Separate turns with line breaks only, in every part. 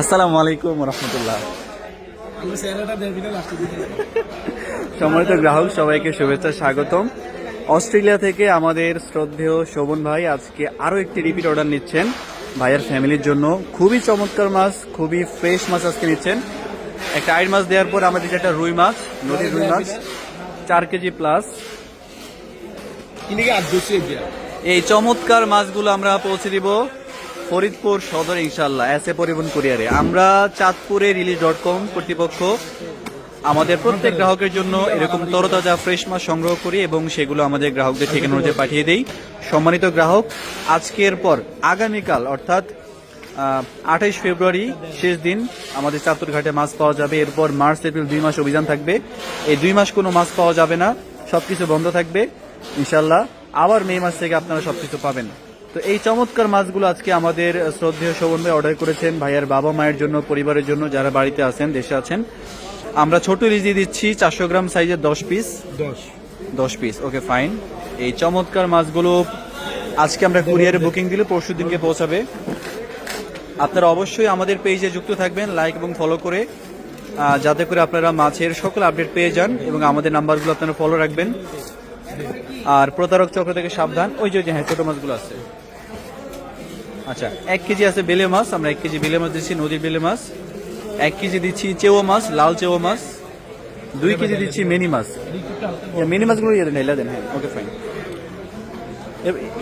আসসালামু আলাইকুম রহমতুল্লাহ। সম্মানিত গ্রাহক, সবাইকে শুভেচ্ছা, স্বাগতম। অস্ট্রেলিয়া থেকে আমাদের শ্রদ্ধেয় শোভন ভাই আজকে আরও একটি রিপিট অর্ডার নিচ্ছেন। ভাইয়ের ফ্যামিলির জন্য খুবই চমৎকার মাছ, খুবই ফ্রেশ মাছ আজকে নিচ্ছেন। একটা আইড মাছ দেওয়ার পর আমাদের একটা রুই মাছ, নদীর রুই মাছ, চার কেজি প্লাস এই চমৎকার মাছগুলো আমরা পৌঁছে দিব ফরিদপুর সদর ইনশাল্লাহ এস এ পরিবহন কুরিয়ারে আমরা চাঁদপুরে রিলিজ ডট কম কর্তৃপক্ষ আমাদের প্রত্যেক গ্রাহকের জন্য এরকম তরতাজা ফ্রেশ মাছ সংগ্রহ করি এবং সেগুলো আমাদের গ্রাহকদের ঠিকানা অনুযায়ী পাঠিয়ে দেই। সম্মানিত গ্রাহক, আজকের পর আগামীকাল, অর্থাৎ আঠাইশ ফেব্রুয়ারি, শেষ দিন, আমাদের চাঁদপুর ঘাটে মাছ পাওয়া যাবে। এরপর মার্চ, এপ্রিল দুই মাস অভিযান থাকবে। এই দুই মাস কোনো মাছ পাওয়া যাবে না। সবকিছু বন্ধ থাকবে ইনশাল্লাহ আবার মে মাস থেকে আপনারা সবকিছু পাবেন। তো এই চমৎকার মাছগুলো আজকে আমাদের শ্রদ্ধেয় শোভন ভাই অর্ডার করেছেন ভাইয়ের বাবা মায়ের জন্য পরিবারের জন্য যারা বাড়িতে আছেন দেশে আছেন। আমরা ছোট রিজি দিচ্ছি চারশো গ্রাম সাইজের দশ পিস
দশ।
দশ পিস ওকে ফাইন এই চমৎকার মাছগুলো আজকে আমরা কুরিয়ারে বুকিং দিলে পরশু দিনকে পৌঁছাবে। আপনারা অবশ্যই আমাদের পেজে যুক্ত থাকবেন লাইক এবং ফলো করে যাতে করে আপনারা মাছের সকল আপডেট পেয়ে যান এবং আমাদের নাম্বারগুলো আপনারা ফলো রাখবেন। আর প্রতারক চক্র থেকে সাবধান। ওই যে হ্যাঁ ছোট মাছগুলো আছে। আচ্ছা এক কেজি আছে বেলে মাছ, আমরা এক কেজি বেলে মাছ দিচ্ছি, নদীর বেলে মাছ। এক কেজি দিচ্ছি চেও মাছ, লাল চেও মাছ। দুই কেজি দিচ্ছি মিনি মাছ। মিনি মাছগুলো ইয়ে দেন এলা দেন হ্যাঁ ওকে ফাইন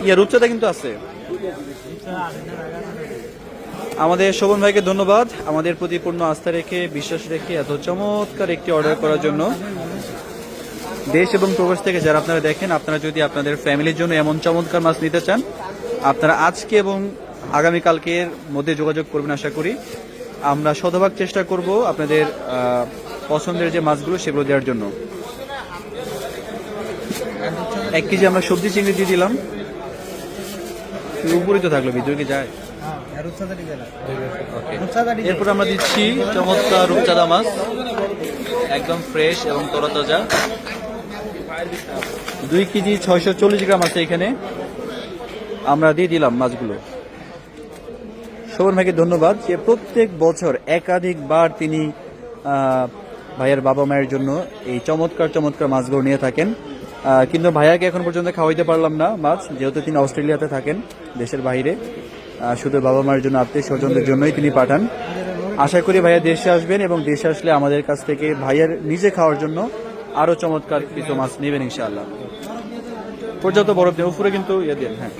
ইয়া রূপচাঁদা কিন্তু আছে। আমাদের শোভন ভাইকে ধন্যবাদ। আমাদের প্রতি পূর্ণ আস্থা রেখে, বিশ্বাস রেখে, এত চমৎকার একটি অর্ডার করার জন্য। দেশ এবং প্রবাস থেকে যারা আপনারা দেখেন আপনারা যদি আপনাদের ফ্যামিলির জন্য এমন চমৎকার মাছ নিতে চান আপনারা আজকে এবং আগামীকালকের মধ্যে যোগাযোগ করবেন আশা করি। আমরা শতভাগ চেষ্টা করব আপনাদের পছন্দের যে মাছগুলো সেগুলো দেওয়ার জন্য। এক কেজি আমরা সবজি চিংড়ি দিয়ে দিলাম। শুধু তো থাকল ভিতরে কি যায়? এরপর আমরা দিচ্ছি চমৎকার রূপচাঁদা মাছ একদম ফ্রেশ এবং তরতাজা। দুই কেজি ছয়শো চল্লিশ গ্রাম আছে এখানে। আমরা দিয়ে দিলাম মাছগুলো। শোভন ভাইকে ধন্যবাদ যে প্রত্যেক বছর একাধিকবার তিনি ভাইয়ের বাবা মায়ের জন্য এই চমৎকার চমৎকার মাছগুলো নিয়ে থাকেন। কিন্তু ভাইয়াকে এখন পর্যন্ত খাওয়াইতে পারলাম না মাছ, যেহেতু তিনি অস্ট্রেলিয়াতে থাকেন, দেশের বাইরে। শুধু বাবা মায়ের জন্য, আত্মীয় স্বজনদের জন্যই তিনি পাঠান। আশা করি ভাইয়া দেশে আসবেন এবং দেশে আসলে আমাদের কাছ থেকে ভাইয়ের নিজে খাওয়ার জন্য আরও চমৎকার কিছু মাছ নেবেন ইনশাআল্লাহ। পর্যাপ্ত বরফ দেন উপরে কিন্তু ইয়ে দেন হ্যাঁ।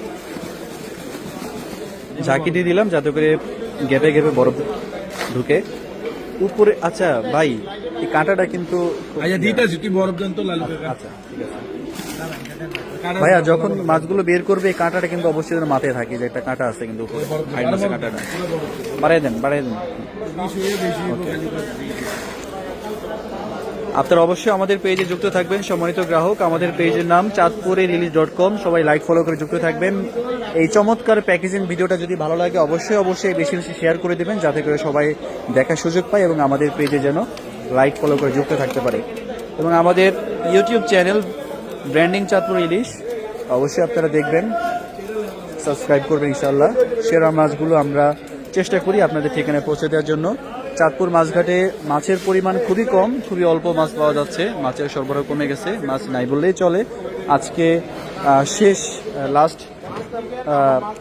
ঝাঁকি দিয়ে দিলাম যাতে করে গেপে গেপে বরফ ঢুকে। উপরে আচ্ছা ভাই এই কাঁটাটা কিন্তু
আচ্ছা
আচ্ছা ভাইয়া যখন মাছগুলো বের করবে এই কাঁটাটা কিন্তু অবশ্যই মাথায় থাকে যে একটা কাঁটা আছে কিন্তু উপরে কাঁটাটা। বাড়াই দেন বাড়াই দেন। আপনারা অবশ্যই আমাদের পেজে যুক্ত থাকবেন। সম্মানিত গ্রাহক, আমাদের পেজের নাম চাঁদপুরে রিলিজ ডট কম সবাই লাইক ফলো করে যুক্ত থাকবেন। এই চমৎকার প্যাকেজিং ভিডিওটা যদি ভালো লাগে, অবশ্যই অবশ্যই বেশি বেশি শেয়ার করে দেবেন, যাতে করে সবাই দেখার সুযোগ পায় এবং আমাদের পেজে যেন লাইক ফলো করে যুক্ত থাকতে পারে। এবং আমাদের ইউটিউব চ্যানেল ব্র্যান্ডিং চাঁদপুর ইলিশ অবশ্যই আপনারা দেখবেন সাবস্ক্রাইব করবেন ইনশাল্লাহ সেরা মাছগুলো আমরা চেষ্টা করি আপনাদের ঠিকানায় পৌঁছে দেওয়ার জন্য। চাঁদপুর মাছঘাটে মাছের পরিমাণ খুবই কম, খুবই অল্প মাছ পাওয়া যাচ্ছে। মাছের সরবরাহ কমে গেছে, মাছ নাই বললেই চলে। আজকে শেষ লাস্ট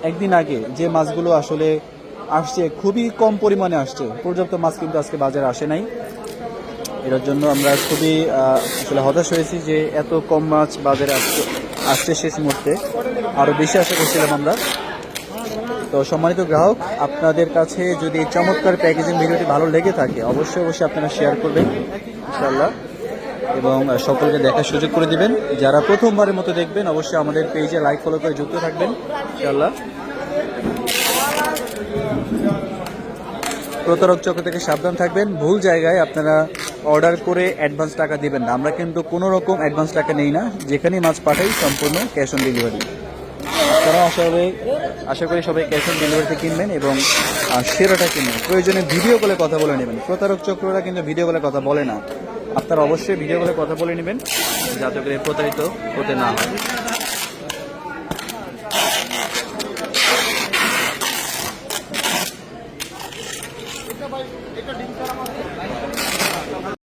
একদিন আগে যে মাছগুলো আসলে আসছে, খুবই কম পরিমাণে আসছে। পর্যাপ্ত মাছ কিন্তু আজকে বাজারে আসে নাই। এটার জন্য আমরা খুবই আসলে হতাশ হয়েছি যে এত কম মাছ বাজারে আসছে আসছে শেষ মুহূর্তে। আরও বেশি আশা করছিলাম আমরা। তো সম্মানিত গ্রাহক, আপনাদের কাছে যদি চমৎকার প্যাকেজিং ভিডিওটি ভালো লেগে থাকে, অবশ্যই অবশ্যই আপনারা শেয়ার করবেন ইনশাল্লাহ এবং সকলকে দেখার সুযোগ করে দিবেন। যারা প্রথমবারের মতো দেখবেন, অবশ্যই আমাদের পেজে লাইক ফলো করে যুক্ত থাকবেন ইনশাল্লাহ প্রতারক চক্র থেকে সাবধান থাকবেন। ভুল জায়গায় আপনারা অর্ডার করে অ্যাডভান্স টাকা দিবেন না। আমরা কিন্তু কোনো রকম অ্যাডভান্স টাকা নেই না। যেখানেই মাছ পাঠাই, সম্পূর্ণ ক্যাশ অন ডেলিভারি আপনারা আশা করি আশা করি সবাই ক্যাশ অন ডেলিভারিতে কিনবেন এবং সেরাটা কিনবেন। প্রয়োজনে ভিডিও কলে কথা বলে নেবেন। প্রতারক চক্ররা কিন্তু ভিডিও কলে কথা বলে না। আপনারা অবশ্যই ভিডিও কলে কথা বলে নেবেন, যাতে করে প্রতারিত হতে না হয়।